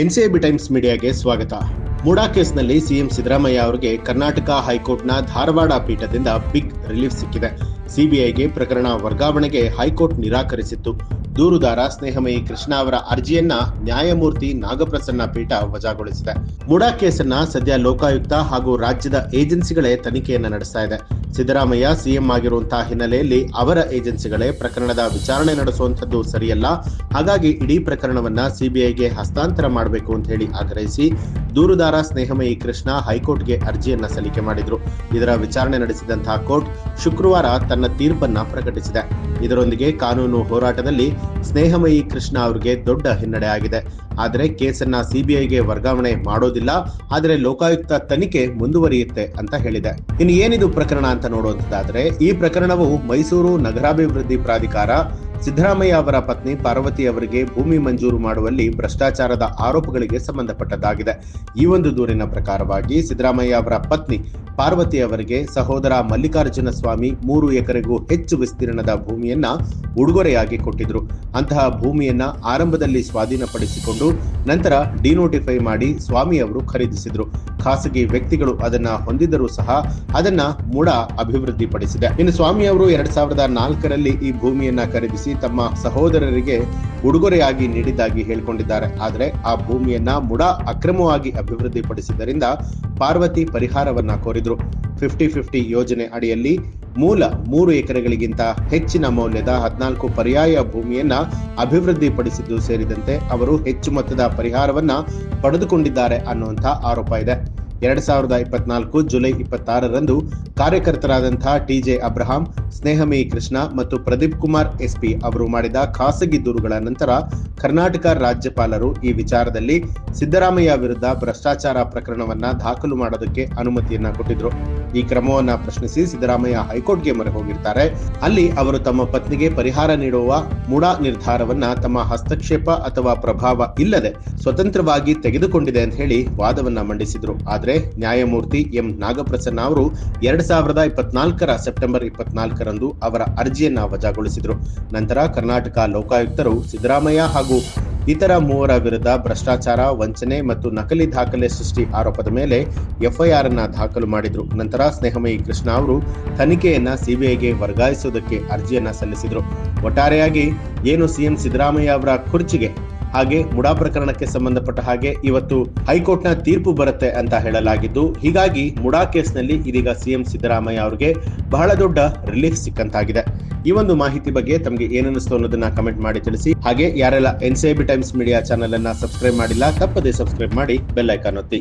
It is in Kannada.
ಎನ್ಸಿಐಬಿ ಟೈಮ್ಸ್ ಮೀಡಿಯಾಗೆ ಸ್ವಾಗತ. ಮೂಡಾ ಕೇಸ್ನಲ್ಲಿ ಸಿಎಂ ಸಿದ್ದರಾಮಯ್ಯ ಅವರಿಗೆ ಕರ್ನಾಟಕ ಹೈಕೋರ್ಟ್ನ ಧಾರವಾಡ ಪೀಠದಿಂದ ಬಿಗ್ ರಿಲೀಫ್ ಸಿಕ್ಕಿದೆ. ಸಿಬಿಐಗೆ ಪ್ರಕರಣ ವರ್ಗಾವಣೆಗೆ ಹೈಕೋರ್ಟ್ ನಿರಾಕರಿಸಿತ್ತು. ದೂರುದಾರ ಸ್ನೇಹಮಯಿ ಕೃಷ್ಣ ಅವರ ಅರ್ಜಿಯನ್ನ ನ್ಯಾಯಮೂರ್ತಿ ನಾಗಪ್ರಸನ್ನ ಪೀಠ ವಜಾಗೊಳಿಸಿದೆ. ಮೂಡಾ ಕೇಸನ್ನ ಸದ್ಯ ಲೋಕಾಯುಕ್ತ ಹಾಗೂ ರಾಜ್ಯದ ಏಜೆನ್ಸಿಗಳೇ ತನಿಖೆಯನ್ನ ನಡೆಸ್ತಾ ಇದೆ. ಸಿದ್ದರಾಮಯ್ಯ ಸಿಎಂ ಆಗಿರುವಂತಹ ಹಿನ್ನೆಲೆಯಲ್ಲಿ ಅವರ ಏಜೆನ್ಸಿಗಳೇ ಪ್ರಕರಣದ ವಿಚಾರಣೆ ನಡೆಸುವಂತದ್ದು ಸರಿಯಲ್ಲ. ಹಾಗಾಗಿ ಇಡೀ ಪ್ರಕರಣವನ್ನ ಸಿಬಿಐಗೆ ಹಸ್ತಾಂತರ ಮಾಡಬೇಕು ಅಂತ ಹೇಳಿ ಆಗ್ರಹಿಸಿ ದೂರುದಾರ ಸ್ನೇಹಮಯಿ ಕೃಷ್ಣ ಹೈಕೋರ್ಟ್ಗೆ ಅರ್ಜಿಯನ್ನ ಸಲ್ಲಿಕೆ ಮಾಡಿದ್ರು. ಇದರ ವಿಚಾರಣೆ ನಡೆಸಿದಂತಹ ಕೋರ್ಟ್ ಶುಕ್ರವಾರ ತನ್ನ ತೀರ್ಪನ್ನ ಪ್ರಕಟಿಸಿದೆ. ಇದರೊಂದಿಗೆ ಕಾನೂನು ಹೋರಾಟದಲ್ಲಿ ಸ್ನೇಹಮಯಿ ಕೃಷ್ಣ ಅವರಿಗೆ ದೊಡ್ಡ ಹಿನ್ನಡೆ ಆಗಿದೆ. ಆದರೆ ಕೇಸನ್ನ ಸಿಬಿಐಗೆ ವರ್ಗಾವಣೆ ಮಾಡೋದಿಲ್ಲ. ಆದರೆ ಲೋಕಾಯುಕ್ತ ತನಿಖೆ ಮುಂದುವರಿಯುತ್ತೆ ಅಂತ ಹೇಳಿದೆ. ಇನ್ನು ಏನಿದು ಪ್ರಕರಣ ಅಂತ ನೋಡುವಂತದ್ದಾದ್ರೆ, ಈ ಪ್ರಕರಣವು ಮೈಸೂರು ನಗರಾಭಿವೃದ್ಧಿ ಪ್ರಾಧಿಕಾರ ಸಿದ್ದರಾಮಯ್ಯ ಅವರ ಪತ್ನಿ ಪಾರ್ವತಿ ಅವರಿಗೆ ಭೂಮಿ ಮಂಜೂರು ಮಾಡುವಲ್ಲಿ ಭ್ರಷ್ಟಾಚಾರದ ಆರೋಪಗಳಿಗೆ ಸಂಬಂಧಪಟ್ಟದ್ದಾಗಿದೆ. ಈ ಒಂದು ದೂರಿನ ಪ್ರಕಾರವಾಗಿ ಸಿದ್ದರಾಮಯ್ಯ ಅವರ ಪತ್ನಿ ಪಾರ್ವತಿ ಅವರಿಗೆ ಸಹೋದರ ಮಲ್ಲಿಕಾರ್ಜುನ ಸ್ವಾಮಿ ಮೂರು ಎಕರೆಗೂ ಹೆಚ್ಚು ವಿಸ್ತೀರ್ಣದ ಭೂಮಿಯನ್ನ ಉಡುಗೊರೆಯಾಗಿ ಕೊಟ್ಟಿದ್ರು. ಅಂತಹ ಭೂಮಿಯನ್ನ ಆರಂಭದಲ್ಲಿ ಸ್ವಾಧೀನಪಡಿಸಿಕೊಂಡು ನಂತರ ಡಿನೋಟಿಫೈ ಮಾಡಿ ಸ್ವಾಮಿ ಅವರು ಖರೀದಿಸಿದ್ರು. ಖಾಸಗಿ ವ್ಯಕ್ತಿಗಳು ಅದನ್ನ ಹೊಂದಿದ್ದರೂ ಸಹ ಅದನ್ನ ಮುಡ ಅಭಿವೃದ್ಧಿಪಡಿಸಿದೆ. ಇನ್ನು ಸ್ವಾಮಿ ಅವರು ಎರಡ್ ಸಾವಿರದ ನಾಲ್ಕರಲ್ಲಿ ಈ ಭೂಮಿಯನ್ನ ಖರೀದಿಸಿ ತಮ್ಮ ಸಹೋದರರಿಗೆ ಉಡುಗೊರೆಯಾಗಿ ನೀಡಿದ್ದಾಗಿ ಹೇಳಿಕೊಂಡಿದ್ದಾರೆ. ಆದರೆ ಆ ಭೂಮಿಯನ್ನ ಮುಡ ಅಕ್ರಮವಾಗಿ ಅಭಿವೃದ್ಧಿಪಡಿಸಿದ್ದರಿಂದ ಪಾರ್ವತಿ ಪರಿಹಾರವನ್ನ ಕೋರಿದ್ರು. ಫಿಫ್ಟಿ ಫಿಫ್ಟಿ ಯೋಜನೆ ಅಡಿಯಲ್ಲಿ ಮೂಲ ಮೂರು ಎಕರೆಗಳಿಗಿಂತ ಹೆಚ್ಚಿನ ಮೌಲ್ಯದ ಹದಿನಾಲ್ಕು ಪರ್ಯಾಯ ಭೂಮಿಯನ್ನ ಅಭಿವೃದ್ಧಿಪಡಿಸಿದ್ದು ಸೇರಿದಂತೆ ಅವರು ಹೆಚ್ಚು ಮೊತ್ತದ ಪರಿಹಾರವನ್ನ ಪಡೆದುಕೊಂಡಿದ್ದಾರೆ ಅನ್ನುವಂಥ ಆರೋಪ ಇದೆ. ಎರಡ್ ಸಾವಿರದ ಇಪ್ಪತ್ನಾಲ್ಕು ಜುಲೈ ಇಪ್ಪತ್ತಾರರಂದು ಕಾರ್ಯಕರ್ತರಾದಂತಹ ಟಿಜೆ ಅಬ್ರಹಾಂ ಸ್ನೇಹಮಯಿ ಕೃಷ್ಣ ಮತ್ತು ಪ್ರದೀಪ್ ಕುಮಾರ್ ಎಸ್ಪಿ ಅವರು ಮಾಡಿದ ಖಾಸಗಿ ದೂರುಗಳ ನಂತರ ಕರ್ನಾಟಕ ರಾಜ್ಯಪಾಲರು ಈ ವಿಚಾರದಲ್ಲಿ ಸಿದ್ದರಾಮಯ್ಯ ವಿರುದ್ಧ ಭ್ರಷ್ಟಾಚಾರ ಪ್ರಕರಣವನ್ನ ದಾಖಲು ಮಾಡೋದಕ್ಕೆ ಅನುಮತಿಯನ್ನ ಕೊಟ್ಟಿದ್ರು. ಈ ಕ್ರಮವನ್ನ ಪ್ರಶ್ನಿಸಿ ಸಿದ್ದರಾಮಯ್ಯ ಹೈಕೋರ್ಟ್ಗೆ ಮೊರೆ ಹೋಗಿರ್ತಾರೆ. ಅಲ್ಲಿ ಅವರು ತಮ್ಮ ಪತ್ನಿಗೆ ಪರಿಹಾರ ನೀಡುವ ಮೂಡ ನಿರ್ಧಾರವನ್ನ ತಮ್ಮ ಹಸ್ತಕ್ಷೇಪ ಅಥವಾ ಪ್ರಭಾವ ಇಲ್ಲದೆ ಸ್ವತಂತ್ರವಾಗಿ ತೆಗೆದುಕೊಂಡಿದೆ ಅಂತ ಹೇಳಿ ವಾದವನ್ನ ಮಂಡಿಸಿದ್ರು. ಆದ್ರೆ ನ್ಯಾಯಮೂರ್ತಿ ಎಂ ನಾಗಪ್ರಸನ್ನ ಅವರು ಎರಡ್ ಸಾವಿರದ ಇಪ್ಪತ್ನಾಲ್ಕರ ಸೆಪ್ಟೆಂಬರ್ ಇಪ್ಪತ್ನಾಲ್ಕರಂದು ಅವರ ಅರ್ಜಿಯನ್ನ ವಜಾಗೊಳಿಸಿದ್ರು. ನಂತರ ಕರ್ನಾಟಕ ಲೋಕಾಯುಕ್ತರು ಸಿದ್ದರಾಮಯ್ಯ ಹಾಗೂ ಇತರ ಮೂವರ ವಿರುದ್ಧ ಭ್ರಷ್ಟಾಚಾರ, ವಂಚನೆ ಮತ್ತು ನಕಲಿ ದಾಖಲೆ ಸೃಷ್ಟಿ ಆರೋಪದ ಮೇಲೆ ಎಫ್ಐಆರ್ ಅನ್ನ ದಾಖಲು ಮಾಡಿದ್ರು. ನಂತರ ಸ್ನೇಹಮಯಿ ಕೃಷ್ಣ ಅವರು ತನಿಖೆಯನ್ನ ಸಿಬಿಐಗೆ ವರ್ಗಾಯಿಸುವುದಕ್ಕೆ ಅರ್ಜಿಯನ್ನ ಸಲ್ಲಿಸಿದ್ರು. ಒಟ್ಟಾರೆಯಾಗಿ ಏನು ಸಿಎಂ ಸಿದ್ದರಾಮಯ್ಯ ಅವರ ಕುರ್ಚಿಗೆ ಹಾಗೆ ಮುಡಾ ಪ್ರಕರಣಕ್ಕೆ ಸಂಬಂಧಪಟ್ಟ ಹಾಗೆ ಇವತ್ತು ಹೈಕೋರ್ಟ್ನ ತೀರ್ಪು ಬರುತ್ತೆ ಅಂತ ಹೇಳಲಾಗಿದ್ದು, ಹೀಗಾಗಿ ಮುಡಾ ಕೇಸ್ನಲ್ಲಿ ಇದೀಗ ಸಿಎಂ ಸಿದ್ದರಾಮಯ್ಯ ಅವರಿಗೆ ಬಹಳ ದೊಡ್ಡ ರಿಲೀಫ್ ಸಿಕ್ಕಂತಾಗಿದೆ. ಈ ಒಂದು ಮಾಹಿತಿ ಬಗ್ಗೆ ತಮಗೆ ಏನನ್ನಿಸ್ತು ಅನ್ನೋದನ್ನ ಕಮೆಂಟ್ ಮಾಡಿ ತಿಳಿಸಿ. ಹಾಗೆ ಯಾರೆಲ್ಲ ಎನ್ಸಿಐಬಿ ಟೈಮ್ಸ್ ಮೀಡಿಯಾ ಚಾನೆಲ್ ಅನ್ನ ಸಬ್ಸ್ಕ್ರೈಬ್ ಮಾಡಿಲ್ಲ, ತಪ್ಪದೇ ಸಬ್ಸ್ಕ್ರೈಬ್ ಮಾಡಿ ಬೆಲ್ ಐಕಾನ್ ಒತ್ತಿ.